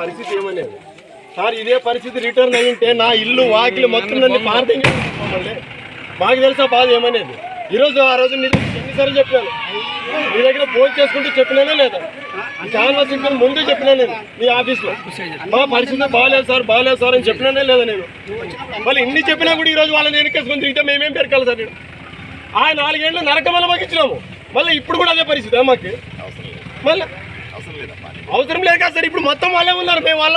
పరిస్థితి ఏమనేది? సార్ ఇదే పరిస్థితి రిటర్న్ అయి ఉంటే నా ఇల్లు వాకిలు మొత్తం నన్ను పార్థం చేసుకోమండి మాకు తెలుసా బాధ ఏమనేది? ఈరోజు ఆ రోజు నీ ఎన్నిసార్లు చెప్పాను మీ దగ్గర ఫోన్ చేసుకుంటూ చెప్పినానే లేదా? చాలా సింగర్ ముందే చెప్పినా నేను మీ ఆఫీస్లో? మా పరిస్థితి బాగాలేదు సార్ బాగాలేదు సార్ అని చెప్పినానే లేదా నేను? మళ్ళీ ఇన్ని చెప్పినా కూడా ఈరోజు వాళ్ళని వెనకేసుకొని తింటే మేమేం పెరకాలి సార్ నేను? ఆ నాలుగేళ్ళు నరకమల్ల మాకు ఇచ్చినాము. మళ్ళీ ఇప్పుడు కూడా అదే పరిస్థితి మాకు? మళ్ళీ అవసరం లేదు కదా సార్ ఇప్పుడు మొత్తం వాళ్ళే ఉన్నారు. మేము వాళ్ళ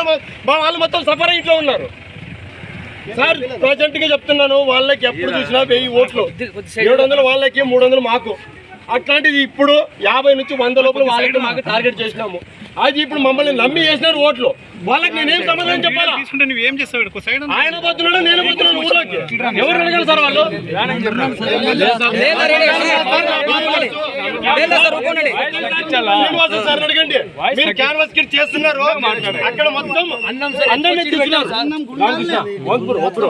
వాళ్ళు మొత్తం సఫర్ ఇంట్లో ఉన్నారు. సార్ ప్రజెంట్గా చెప్తున్నాను వాళ్ళకి ఎప్పుడు చూసినా వెయ్యి ఓట్లు. ఏడు వందలు వాళ్ళకి మూడు వందలు మాకు. అట్లాంటిది ఇప్పుడు యాభై నుంచి వంద లోపల వాళ్ళకి మాకు టార్గెట్ చేసినాము. అది ఇప్పుడు మమ్మల్ని నమ్మి చేసినారు ఓట్లు. వాళ్ళకి నేనేం సమాధానం చెప్పాలా? ఆయన పోతున్నాడు నేను పోతున్నాను ఊర్లోకి. ఎవరు అడగాలి సార్ వాళ్ళు? సార్ అడగండి. మీరు క్యాన్వాస్ కిట్ చేస్తున్నారు. అక్కడ మొత్తం వంతురు, వంతురు.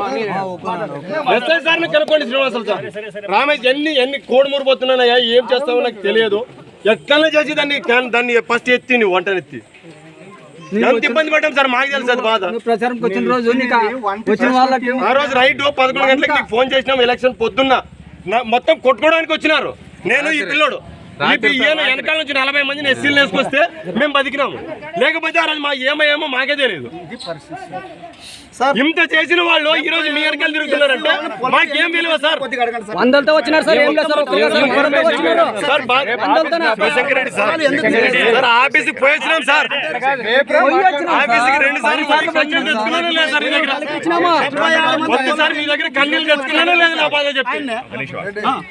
ఎస్ఐ సార్ని కనుక్కోండి శ్రీనివాసులు సార్. రామేష్ ఎన్ని ఎన్ని కోడి మురిపోతున్నానయ్యా ఏం చేస్తావో నాకు తెలియదు. ఎట్లనే చేసి దాన్ని దాన్ని ఫస్ట్ ఎత్తి నువ్వు వంటనెత్తి ఎంత ఇబ్బంది పడ్డాం సార్? మాకు తెలుసు అది బాధ. ప్రచారంకి వచ్చిన రోజు నీకు వచ్చిన వాళ్ళకి ఆ రోజు రైట్ పదకొండు గంటలకు నీకు ఫోన్ చేసినాం ఎలక్షన్ పొద్దున్న. మొత్తం కొట్టుకోవడానికి వచ్చినారు. నేను ఈ పిల్లోడు. ఈయన వెనకాల నుంచి నలభై మందిని ఎస్సీలు వేసుకొస్తే మేము బతికినాము. లేకపోతే ఆ రోజు మా ఏమో మాకే తెలియదు ఇంత చేసిన వాళ్ళు ఈ రోజు మీ వెనకాల తిరుగుతున్నారంటే మాకేం విలువ సార్? వందలతో వచ్చినారు సార్ ఏం లేదు సార్ ఆఫీస్కి రెండు సార్లు తెచ్చుకున్నానో లేదు ఒక్కసారి మీ దగ్గర. కన్నీళ్ళు తెచ్చుకున్నానో లేదు నా బాధ చెప్పి.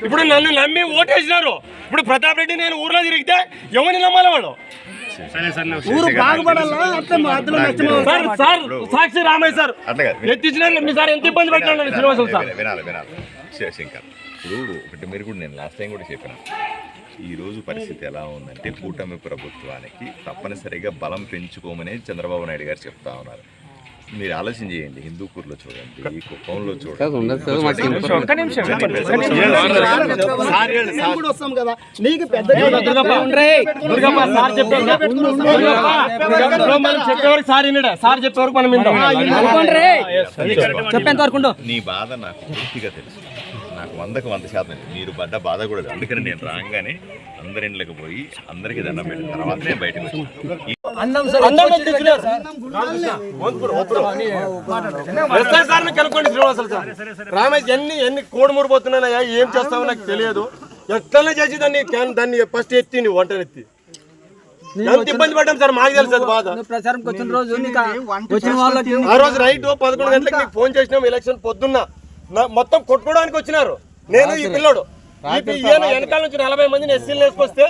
ఇప్పుడు నన్ను నమ్మి ఓటేసినారు. ఇప్పుడు ప్రతాప్ రెడ్డి నేను ఊర్లో తిరిగితే ఎవరిని నమ్మాలి వాళ్ళు ఊరు బాగుపడాలా? అట్లా మధ్యలో sir? Sir Sakshi Ramayya sir. ఎత్తించిన మీ సార్ ఎంత ఇబ్బంది సార్. వినాలి, వినాలి. ఇప్పుడు ఒకటి మీరు కూడా నేను లాస్ట్ టైం కూడా చెప్పిన. ఈ రోజు పరిస్థితి ఎలా ఉందంటే కూటమి ప్రభుత్వానికి తప్పనిసరిగా బలం పెంచుకోమని చంద్రబాబు నాయుడు గారు చెప్తా ఉన్నారు. మీరు ఆలోచన చేయండి హిందూపూర్లో చూడండి కుప్పంలో ఉండు. నీ బాధ నాకు పూర్తిగా తెలుసు నాకు వందకు వంద శాతం. మీరు పడ్డ బాధ కూడా. అందుకని నేను రాగానే అందరి ఇంట్లోకి పోయి అందరికి దండం పెట్టిన తర్వాతనే బయటకు కనుక్కోండి శ్రీనివాసులు సార్. రామేష్ ఎన్ని ఎన్ని కోడి మురిపోతున్నానయ్యా ఏం చేస్తావో నాకు తెలియదు. ఎట్లనే చేసి దాన్ని క్యాన్- దాన్ని ఫస్ట్ ఎత్తి నువ్వు వంటనెత్తి ఎంత ఇబ్బంది పడ్డాం సార్? మాకు తెలుసు అది బాధ. వచ్చిన రోజు వాళ్ళకి ఆ రోజు రైట్ పదకొండు గంటలకు నీకు ఫోన్ చేసినాం. ఎలక్షన్ పొద్దున్న. మొత్తం కొట్టుకోవడానికి వచ్చినారు. నేను ఈ పిల్లోడు. వెనకాల నుంచి నలభై మందిని ఎస్సీలు వేసుకొస్తే